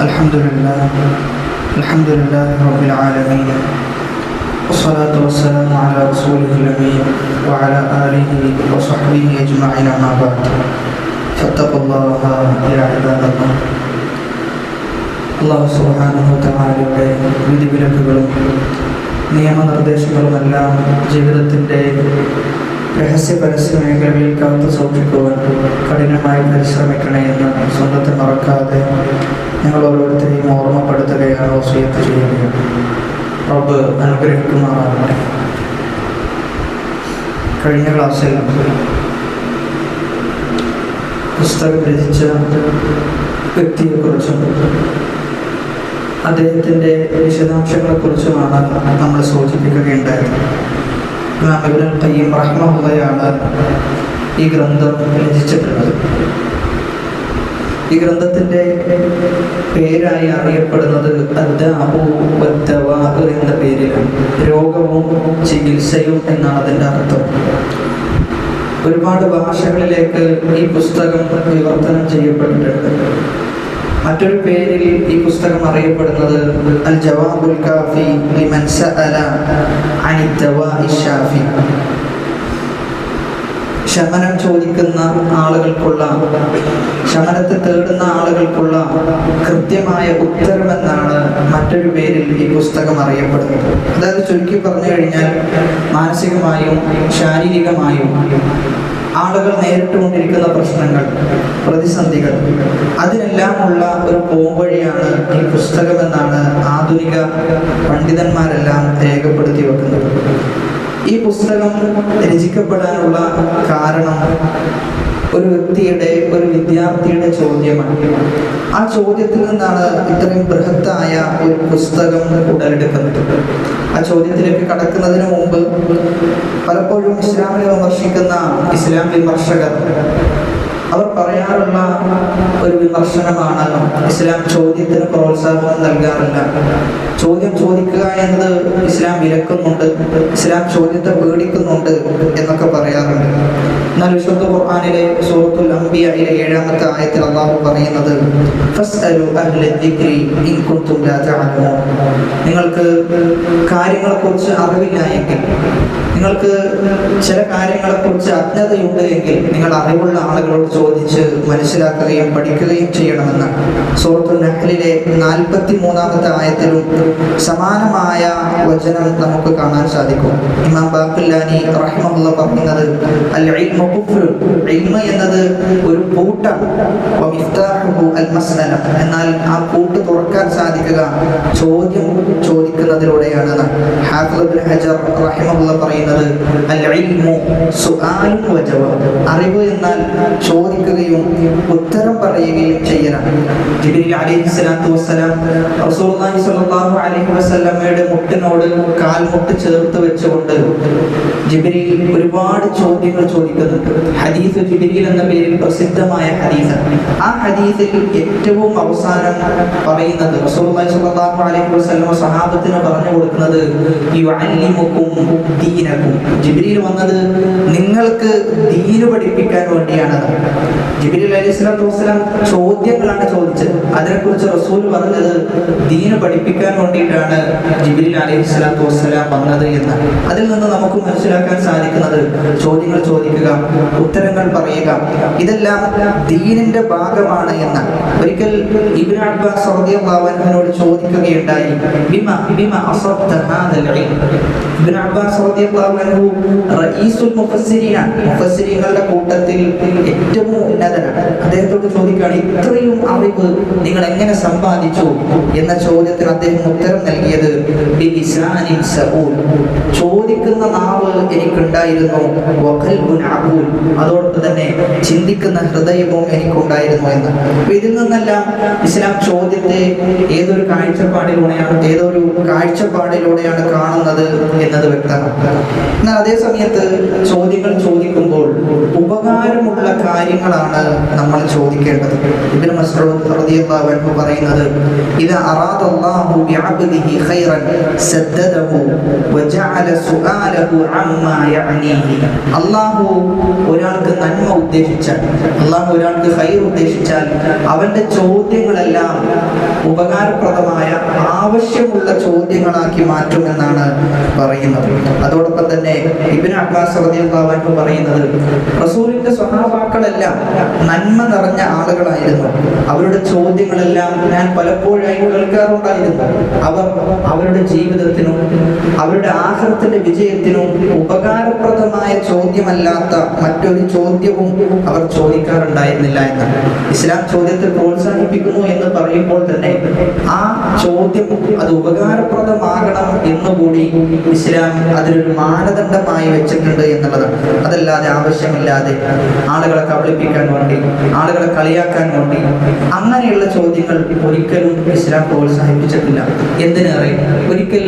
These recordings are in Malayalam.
الحمد لله الحمد لله رب العالمين والصلاة والسلام على رسوله الأمين وعلى آله وصحبه أجمعين أما بعد فاتقوا الله يا عباد الله അള്ളാഹു സുബ്ഹാനഹു തആലയുടെ വിധിവിലക്കുകളും നിയമനിർദ്ദേശങ്ങളുമെല്ലാം ജീവിതത്തിൻ്റെ രഹസ്യ പരസ്യ മേഖലകളിൽ കാത്തു സൂക്ഷിക്കുവാൻ കഠിനമായി പരിശ്രമിക്കണേ എന്ന് സ്വന്തത്തെ മറക്കാതെ ഞങ്ങൾ ഓരോരുത്തരെയും ഓർമ്മപ്പെടുത്തുകയാണ് വസീയത്ത് ചെയ്യുകയാണ് റബ്ബ് അനുഗ്രഹിക്കുമാറാകട്ടെ. കഴിഞ്ഞ ക്ലാസ്സിൽ പുസ്തകം രചിച്ച വ്യക്തിയെക്കുറിച്ചും അദ്ദേഹത്തിന്റെ വിശദാംശങ്ങളെക്കുറിച്ചുമാണ് നമ്മൾ സൂചിപ്പിക്കുകയുണ്ടായത് ഇമാം ഇബ്നുൽ ഖയ്യിം റഹ്മഹുള്ളയാണ് ഈ ഗ്രന്ഥം രചിച്ചിട്ടുള്ളത്. ഈ ഗ്രന്ഥത്തിന്റെ പേരായി അറിയപ്പെടുന്നത് എന്ന പേരിലാണ്. രോഗവും ചികിത്സയും എന്നാണ് അതിന്റെ അർത്ഥം. ഒരുപാട് ഭാഷകളിലേക്ക് ഈ പുസ്തകം വിവർത്തനം ചെയ്യപ്പെട്ടിട്ടുണ്ട്. മറ്റൊരു പേരിൽ ഈ പുസ്തകം അറിയപ്പെടുന്നത് അൽ ജവാബുൽ കാഫി ലിമൻ സഅല അനി ദവാഇ ഷാഫി ശമനം ചോദിക്കുന്ന ആളുകൾക്കുള്ള ശമനത്തെ തേടുന്ന ആളുകൾക്കുള്ള കൃത്യമായ ഉത്തരമെന്നാണ് മറ്റൊരു പേരിൽ ഈ പുസ്തകം അറിയപ്പെടുന്നത്. അതായത് ചുരുക്കി പറഞ്ഞു കഴിഞ്ഞാൽ മാനസികമായും ശാരീരികമായും ആളുകൾ നേരിട്ടുകൊണ്ടിരിക്കുന്ന പ്രശ്നങ്ങൾ പ്രതിസന്ധികൾ അതിനെല്ലാമുള്ള ഒരു പോംവഴിയാണ് ഈ പുസ്തകമെന്നാണ് ആധുനിക പണ്ഡിതന്മാരെല്ലാം രേഖപ്പെടുത്തി വെക്കുന്നത്. ഈ പുസ്തകം രചിക്കപ്പെടാനുള്ള കാരണം ഒരു വ്യക്തിയുടെ ഒരു വിദ്യാർത്ഥിയുടെ ചോദ്യമാണ്. ആ ചോദ്യത്തിൽ നിന്നാണ് ഇത്രയും ബൃഹത്തായ ഒരു പുസ്തകം ഉടലെടുക്കുന്നത്. ആ ചോദ്യത്തിലേക്ക് കടക്കുന്നതിന് മുമ്പ് പലപ്പോഴും ഇസ്ലാമിനെ വിമർശിക്കുന്ന ഇസ്ലാം വിമർശകർ അവർ പറയാറുള്ള ഒരു വിമർശനമാണ് ഇസ്ലാം ചോദ്യത്തിന് പ്രോത്സാഹനം നൽകാറില്ല. ചോദ്യം ചോദിക്കുക എന്നത് ഇസ്ലാം വിലക്കുന്നുണ്ട്. ഇസ്ലാം ചോദ്യത്തെ പേടിക്കുന്നുണ്ട് എന്നൊക്കെ പറയാറുണ്ട്. എന്നാൽ വിശുദ്ധ ഖുർആനിലെ സൂറത്തുൽ അംബിയയിലെ ഏഴാമത്തെ ആയത്തിൽ അള്ളാഹു പറയുന്നത് നിങ്ങൾക്ക് കാര്യങ്ങളെക്കുറിച്ച് അറിവില്ല എങ്കിൽ നിങ്ങൾക്ക് ചില കാര്യങ്ങളെക്കുറിച്ച് അജ്ഞതയുണ്ട് എങ്കിൽ നിങ്ങൾ അറിവുള്ള ആളുകളോട് ചോദിച്ച് മനസ്സിലാക്കുകയും പഠിക്കുകയും ചെയ്യണമെന്ന് സൂറത്തുൽ നഹ്ലിലെ നാൽപ്പത്തി മൂന്നാമത്തെ ആയത്തിലും സമാനമായ വചനം നമുക്ക് കാണാൻ സാധിക്കും. ഇമാം ബാഖുല്ലാനി റഹ്മുള്ള പറയുന്നത് അൽ ഇൽമ എന്നത് ഒരു പൂട്ടാണ്. എന്നാൽ ആ പൂട്ട് തുറക്കാൻ സാധിക്കുക ചോദ്യം ചോദിക്കുന്നതിലൂടെയാണ് പറയുന്നത് അറിവ് എന്നാൽ ചോദിക്കുകയും ഉത്തരം പറയുകയും ചെയ്യണം. ജിബ്രീൽ അലൈഹി റസൂലുള്ളാഹി സ്വല്ലല്ലാഹു അലൈഹി വസല്ലമയുടെ മുട്ടിനോട് കാൽമുട്ട് ചേർത്ത് വെച്ചുകൊണ്ട് ജിബ്രീൽ ഒരുപാട് ചോദ്യങ്ങൾ ചോദിക്കുന്നുണ്ട് ഹദീസ് ജിബ്രീൽ എന്ന പേരിൽ പ്രസിദ്ധമായ ഹദീസ് ആ ഹദീസിൽ ഏറ്റവും അവസാനം പറയുന്നത് സഹാബത്തിന് പറഞ്ഞു കൊടുക്കുന്നത് ജിബ്രീൽ വന്നത് നിങ്ങൾക്ക് ദീന് പഠിപ്പിക്കാൻ വേണ്ടിയാണ് ജിബ്രീൽ അലൈഹി സ്വലാത്തു വസ്സലാം ചോദ്യങ്ങളാണ് ചോദിച്ചത്. അതിനെക്കുറിച്ച് റസൂൽ പറഞ്ഞത് ദീന് പഠിപ്പിക്കാൻ വേണ്ടിയിട്ടാണ് ജിബ്രീൽ അലൈഹി സ്വലാത്തു വസ്സലാം വന്നത് എന്ന് അതിൽ നിന്ന് നമുക്ക് മനസ്സിലാക്കാൻ സാധിക്കുന്നത് ചോദ്യങ്ങൾ ചോദിക്കുക ഉത്തരങ്ങൾ പറയുക. ഇതെല്ലാം ദീനിന്റെ ഭാഗമാണ് എന്ന്. ഒരിക്കൽ ഇബ്നു അബ്ബാസ് ചോദിക്കുകയുണ്ടായി ബിമ അബ്ബാസ് റഈസുൽ കൂട്ടത്തിൽ ഏറ്റവും ഉന്നതനാണ്. അദ്ദേഹത്തോട് ചോദിക്കുകയാണ് ഇത്രയും അറിവ് നിങ്ങൾ എങ്ങനെ സമ്പാദിച്ചു? എന്ന ചോദ്യത്തിന് അദ്ദേഹം ഉത്തരം നൽകിയത് ചോദിക്കുന്ന നാവ് എനിക്കുണ്ടായിരുന്നു അതോടൊപ്പം തന്നെ ചിന്തിക്കുന്ന ഹൃദയവും എനിക്കുണ്ടായിരുന്നു എന്ന്. അപ്പൊ ഇതിൽ നിന്നെല്ലാം ഇസ്ലാം ചോദ്യത്തെ ഏതൊരു കാഴ്ചപ്പാടിലൂടെയാണ് ഏതൊരു കാഴ്ചപ്പാടിലൂടെയാണ് കാണുന്നത് എന്നത് വ്യക്തമാണ് എന്നാൽ അതേ സമയത്ത് ചോദ്യങ്ങൾ ചോദിക്കുമ്പോൾ ഉപകാരമുള്ള കാര്യങ്ങളാണ് നമ്മൾ ചോദിക്കേണ്ടത്. റളിയല്ലാഹു അൻഹു പറയുന്നത് ഇദാ അള്ളാഹു ഖൈറൻ സദ്ദദഹു വജഅല അമ്മാ ഒരാൾക്ക് നന്മ ഉദ്ദേശിച്ചാൽ അള്ളാഹു ഒരാൾക്ക് ഹൈർ ഉദ്ദേശിച്ചാൽ അവന്റെ ചോദ്യങ്ങളെല്ലാം ഉപകാരപ്രദമായ ആവശ്യമുള്ള ചോദ്യങ്ങളാക്കി മാറ്റുമെന്നാണ് പറയുന്നത്. അതോടൊപ്പം തന്നെ ഇബിൻ അക്കാസ് അൻഹു പറയുന്നത് റസൂലിന്റെ സ്വഭാവാക്കളെല്ലാം നന്മ നിറഞ്ഞ ആളുകളായിരുന്നു. അവരുടെ ചോദ്യങ്ങളെല്ലാം ഞാൻ പലപ്പോഴായി കേൾക്കാറുണ്ടായിരുന്നു. അവർ അവരുടെ ജീവിതത്തിനും അവരുടെ ആഹാരത്തിന്റെ വിജയത്തിനും ഉപകാരപ്രദമായ ചോദ്യമല്ലാത്ത മറ്റൊരു ചോദ്യവും അവർ ചോദിക്കാറുണ്ടായിരുന്നില്ല എന്ന്. ഇസ്ലാം ചോദ്യത്തെ പ്രോത്സാഹിപ്പിക്കുന്നു എന്ന് പറയുമ്പോൾ തന്നെ ആ ചോദ്യം അത് ഉപകാരപ്രദമാകണം എന്നുകൂടി ഇസ്ലാം അതിലൊരു മാനദണ്ഡമായി വെച്ചിട്ടുണ്ട് എന്നുള്ളതാണ്. അതല്ലാതെ ആവശ്യമില്ലാതെ ആളുകളെ കബളിപ്പിക്കാൻ വേണ്ടി ആളുകളെ കളിയാക്കാൻ വേണ്ടി അങ്ങനെയുള്ള ചോദ്യങ്ങൾ ഒരിക്കലും ഇസ്ലാം പ്രോത്സാഹിപ്പിച്ചിട്ടില്ല. എന്തിനേറെ? ഒരിക്കൽ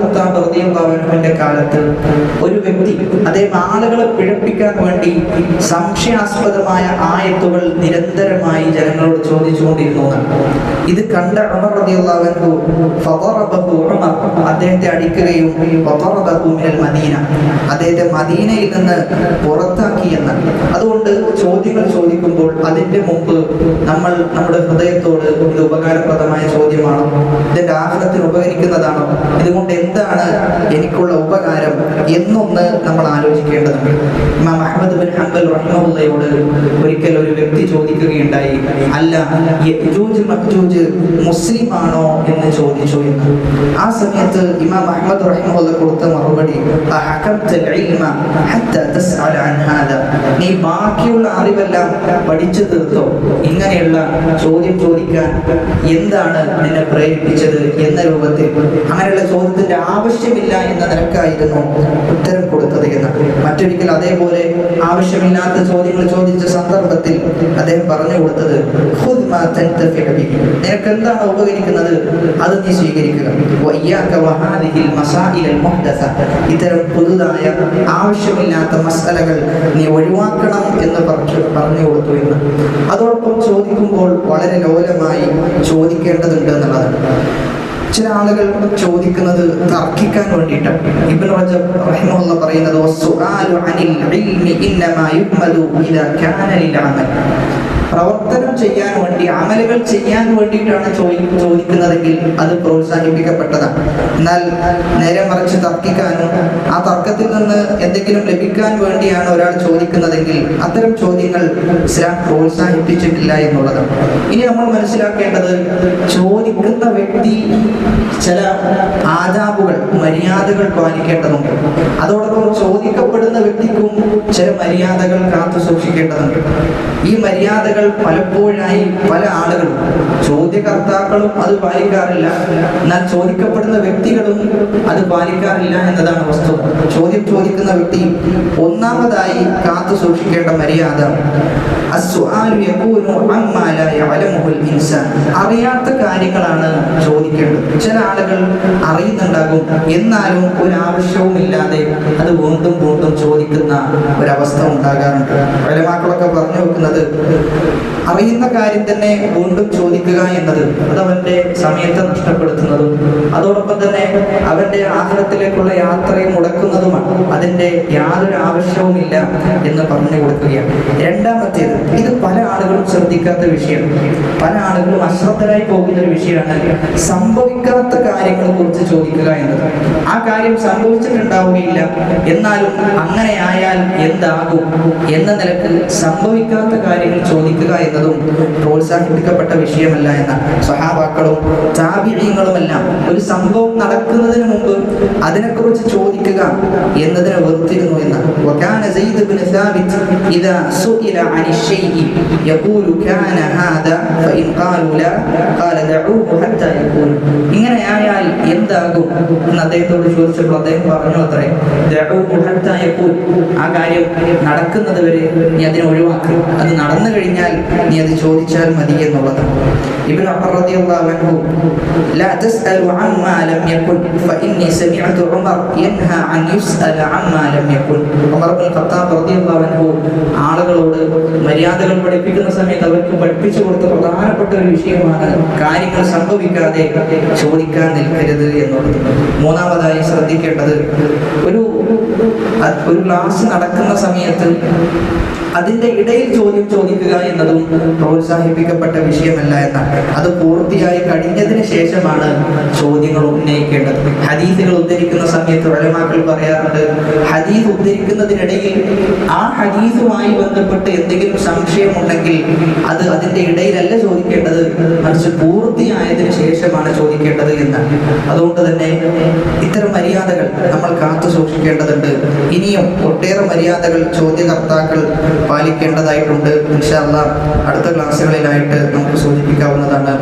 ഖത്താബ് കാലത്ത് ഒരു വ്യക്തി അദ്ദേഹം ആളുകളെ പിഴപ്പിക്കാൻ വേണ്ടി സംശയാസ്പദമായ ആയത്തുകൾ നിരന്തരമായി ജനങ്ങളോട് ചോദിച്ചുകൊണ്ടിരുന്നു. ഇത് കണ്ട ഉമർ റളിയല്ലാഹു ഉമർ. അദ്ദേഹത്തെ അടിക്കുകയും മദീന. അദ്ദേഹത്തെ മദീനയിൽ നിന്ന് പുറത്താക്കി എന്ന്. അതുകൊണ്ട് ചോദ്യങ്ങൾ ചോദിക്കുമ്പോൾ അതിന്റെ മുമ്പ് നമ്മൾ നമ്മുടെ ഹൃദയത്തോട് ഇത് ഉപകാരപ്രദമായ ചോദ്യമാണോ. ഇതിന്റെ ആഹാരത്തിന് ഉപകരിക്കുന്നതാണോ? ഇതുകൊണ്ട് എന്താണ് എനിക്കുള്ള ഉപകാരം എന്നൊന്ന് നമ്മൾ ആലോചിക്കേണ്ടതുണ്ട്. ഇമാം അഹ്മദ് ബിൻ ഹംബൽ റഹ്മത്തുള്ളയോട് ഒരിക്കൽ ഒരു വ്യക്തി ചോദിക്കുകയുണ്ടായി അല്ല യജൂജ് മഖ്ജൂജ് മുസ്ലിം ആണോ എന്ന് ചോദിച്ചു എന്ന്. ആ സമയത്ത് ഇമാം അഹ്മദ് റഹ്മുള്ള കൊടുത്ത മറുപടി നീ ബാക്കിയുള്ള അറിവെല്ലാം പഠിച്ചു തീർത്തോ? ഇങ്ങനെയുള്ള ചോദ്യം ചോദിക്കാൻ എന്താണ് നിന്നെ പ്രേരിപ്പിച്ചത്? എന്ന രൂപത്തിൽ അങ്ങനെയുള്ള ചോദ്യത്തിന്റെ ആവശ്യമില്ല എന്ന നിലക്കായിരുന്നു ഉത്തരം കൊടുത്തത് എന്ന് മറ്റൊരിക്കൽ അതേപോലെ ആവശ്യമില്ലാത്ത ചോദ്യങ്ങൾ ചോദിച്ച സന്ദർഭത്തിൽ അദ്ദേഹം പറഞ്ഞു കൊടുത്തത് "ഖുദ് മാ തൻതഫിഉ നിനക്ക് എന്താണ് ഉപകരിക്കുന്നത്? അത് നീ സ്വീകരിക്കുക. ഇത്തരം പുതുതായ ആവശ്യമില്ലാത്ത മസാലകൾ നീ ഒഴിവാക്കണം എന്ന് പറഞ്ഞു പറഞ്ഞു കൊടുത്തു എന്ന്. അതോടൊപ്പം ചോദിക്കുമ്പോൾ വളരെ ലോലമായി ചോദിക്കേണ്ടതുണ്ട് എന്നുള്ളതാണ്. ചില ആളുകൾ ചോദിക്കുന്നത് തർക്കിക്കാൻ വേണ്ടിയിട്ടാണ്. ഇബ്നു റജബ് പറയുന്നത് അനിൽ ഇൽമി ഇന്നമാ ഇദാ ലിൽ പ്രവർത്തനം ചെയ്യാൻ വേണ്ടി അമലുകൾ ചെയ്യാൻ വേണ്ടിയിട്ടാണ് ചോദി ചോദിക്കുന്നതെങ്കിൽ അത് പ്രോത്സാഹിപ്പിക്കപ്പെട്ടതാണ്. എന്നാൽ നേരെ മറിച്ച് തർക്കിക്കാനും ആ തർക്കത്തിൽ നിന്ന് എന്തെങ്കിലും ലഭിക്കാൻ വേണ്ടിയാണ് ഒരാൾ ചോദിക്കുന്നതെങ്കിൽ അത്തരം ചോദ്യങ്ങൾ ഇസ്ലാം പ്രോത്സാഹിപ്പിച്ചിട്ടില്ല എന്നുള്ളതാണ്. ഇനി നമ്മൾ മനസ്സിലാക്കേണ്ടത് ചോദിക്കുന്ന വ്യക്തി ചില ആദാബുകൾ മര്യാദകൾ പാലിക്കേണ്ടതുണ്ട്. അതോടൊപ്പം ചോദിക്കപ്പെടുന്ന വ്യക്തിക്കും ചില മര്യാദകൾ കാത്തു സൂക്ഷിക്കേണ്ടതുണ്ട്. ഈ മര്യാദകൾ പലപ്പോഴായി പല ആളുകളും ചോദ്യകർത്താക്കളും അത് പാലിക്കാറില്ല. എന്നാൽ ചോദിക്കപ്പെടുന്ന വ്യക്തികളും അത് പാലിക്കാറില്ല എന്നതാണ് വസ്തുത. ചോദ്യം ചോദിക്കുന്ന വ്യക്തി ഒന്നാമതായി കാത്തു സൂക്ഷിക്കേണ്ട മര്യാദ. അറിയാത്ത കാര്യങ്ങളാണ് ചോദിക്കേണ്ടത്. ചില ആളുകൾ അറിയുന്നുണ്ടാകും. എന്നാലും ഒരു ആവശ്യവുമില്ലാതെ അത് വീണ്ടും വീണ്ടും ചോദിക്കുന്ന ഒരവസ്ഥ ഉണ്ടാകാറുണ്ട്. വലമാക്കളൊക്കെ പറഞ്ഞു വെക്കുന്നത് അറിയുന്ന കാര്യം തന്നെ വീണ്ടും ചോദിക്കുക എന്നത് അത് അവന്റെ സമയത്തെ നഷ്ടപ്പെടുത്തുന്നതും അതോടൊപ്പം തന്നെ അവരുടെ ആഹാരത്തിലേക്കുള്ള യാത്രയും മുടക്കുന്നതുമാണ്. അതിന്റെ യാതൊരു ആവശ്യവുമില്ല എന്ന് പറഞ്ഞു കൊടുക്കുകയാണ്. രണ്ടാമത്തേത് ഇത് പല ആളുകളും ശ്രദ്ധിക്കാത്ത വിഷയമാണ് പല ആളുകളും അശ്രദ്ധരായി പോകുന്ന ഒരു വിഷയമാണ് സംഭവിക്കാത്ത കാര്യങ്ങളെ കുറിച്ച് ചോദിക്കുക എന്നത്. ആ കാര്യം സംഭവിച്ചിട്ടുണ്ടാവുകയില്ല. എന്നാലും അങ്ങനെ ആയാൽ എന്താകും എന്ന നിലയ്ക്ക് സംഭവിക്കാത്ത കാര്യങ്ങൾ ചോദിക്കുക എന്നതും പ്രോത്സാഹിപ്പിക്കപ്പെട്ട വിഷയമല്ല എന്നാണ്. സഹാബാക്കളും താപിഴയങ്ങളുമെല്ലാം ഒരു സംഭവം നടക്കുന്നതിന് മുമ്പ് അതിനെക്കുറിച്ച് ചോദിക്കുക എന്നതിനെ വെറുത്തിരുന്നു എന്നാണ് وكان زيد بن ثابت إذا سئل عن الشيء يقول كان هذا فإن قالوا لا قال دعوه حتى يقول ഇങ്ങനെയായാൽ എന്താകും എന്ന് അദ്ദേഹത്തോട് ചോദിച്ചപ്പോൾ അദ്ദേഹം പറഞ്ഞു അത്രേ ദഅൂഹു ഹത്താ യഖൂൽ ആ കാര്യം നടക്കുന്നത് വരെ നീ അതിനെ ഒഴിവാക്കുക അത് നടന്നു കഴിഞ്ഞാൽ നീ അത് ചോദിച്ചാൽ മതി എന്നുള്ളത് ഇബ്നു അമർ റളിയല്ലാഹു അൻഹു لا تسأل عما لم يكن فإني سمعت عمر ينهى عن يسأل عما لم يكن ഉമർ ബിൻ ഖത്താബ് റളിയല്ലാഹു അൻഹു ആളുകളോട് മര്യാദകൾ പഠിപ്പിക്കുന്ന സമയത്ത് അവർക്ക് പഠിപ്പിച്ചു കൊടുത്ത പ്രധാനപ്പെട്ട ഒരു വിഷയമാണ് കാര്യങ്ങൾ സംഭവിക്കാതെ ചോദിക്കാൻ നിൽക്കരുത് എന്നുള്ളത് മൂന്നാമതായി ശ്രദ്ധിക്കേണ്ടത് ഒരു ക്ലാസ് നടക്കുന്ന സമയത്ത് അതിന്റെ ഇടയിൽ ചോദ്യം ചോദിക്കുക എന്നതും പ്രോത്സാഹിപ്പിക്കപ്പെട്ട വിഷയമല്ല എന്നാണ്. അത് പൂർത്തിയായി കഴിഞ്ഞതിന് ശേഷമാണ് ചോദ്യങ്ങൾ ഉന്നയിക്കേണ്ടത്. ഹദീസുകൾ ഉദ്ധരിക്കുന്ന സമയത്ത് ഒഴമാക്കൾ പറയാറുണ്ട് ഹദീസ് ഉദ്ധരിക്കുന്നതിനിടയിൽ ആ ഹദീസുമായി ബന്ധപ്പെട്ട് എന്തെങ്കിലും സംശയമുണ്ടെങ്കിൽ അത് അതിന്റെ ഇടയിലല്ല ചോദിക്കേണ്ടത്. മറിച്ച് പൂർത്തിയായതിനു ശേഷമാണ് ചോദിക്കേണ്ടത് എന്ന് അതുകൊണ്ട് തന്നെ ഇത്തരം മര്യാദകൾ നമ്മൾ കാത്തു സൂക്ഷിക്കേണ്ടതുണ്ട്. ഇനിയും ഒട്ടേറെ മര്യാദകൾ ചോദ്യകർത്താക്കൾ പാലിക്കേണ്ടതായിട്ടുണ്ട്. ഇൻഷാ അല്ലാ അടുത്ത ക്ലാസ്സുകളിലായിട്ട് നമുക്ക് സൂചിപ്പിക്കാവുന്നതാണ്.